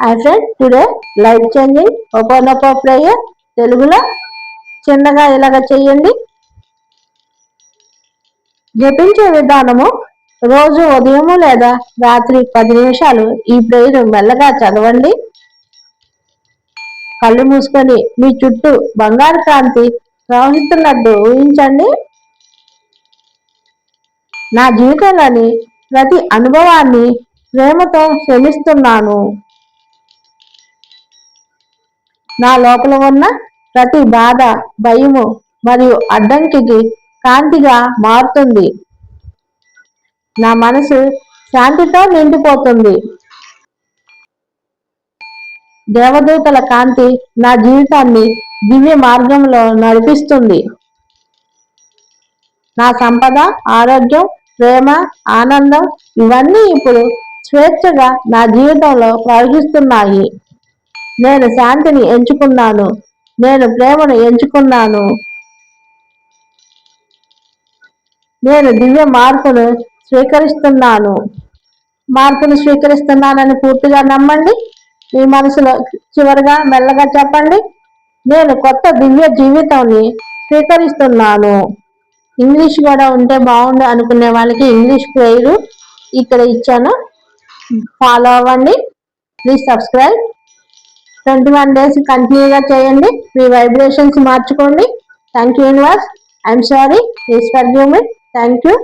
I friend today life changing ఒపోనొపో prayer తెలుగులో చిన్నగా ఇలాగ చెయ్యండి జపించే విధానము రోజు ఉదయము లేదా రాత్రి పది నిమిషాలు ఈ ప్రేయర్ మెల్లగా చదవండి. కళ్ళు మూసుకొని మీ చుట్టూ బంగారు కాంతి ప్రవహిస్తున్నట్టు ఊహించండి. నా జీవితంలోని ప్రతి అనుభవాన్ని ప్రేమతో క్షమిస్తున్నాను నా లోపల ఉన్న ప్రతి బాధ భయము మరియు అడ్డంకికి కాంతిగా మారుతుంది. నా మనసు శాంతితో నిండిపోతుంది. దేవదూతల కాంతి నా జీవితాన్ని దివ్య మార్గంలో నడిపిస్తుంది. నా సంపద ఆరోగ్యం ప్రేమ ఆనందం ఇవన్నీ ఇప్పుడు స్వేచ్ఛగా నా జీవితంలో ప్రవహిస్తున్నాయి. నేను శాంతిని ఎంచుకున్నాను. నేను ప్రేమను ఎంచుకున్నాను. నేను దివ్య మార్పును స్వీకరిస్తున్నాను. మార్పును స్వీకరిస్తున్నానని పూర్తిగా నమ్మండి. మీ మనసులో చివరిగా మెల్లగా చెప్పండి. నేను కొత్త దివ్య జీవితాన్ని స్వీకరిస్తున్నాను. ఇంగ్లీష్ కూడా ఉంటే బాగుండు అనుకునే వాళ్ళకి ఇంగ్లీష్ పేరు ఇక్కడ ఇచ్చాను. ఫాలో అవ్వండి. Please subscribe. Twenty one days కంటిన్యూగా చేయండి. మీ వైబ్రేషన్స్ మార్చుకోండి. Thank you universe I'm sorry please forgive me thank you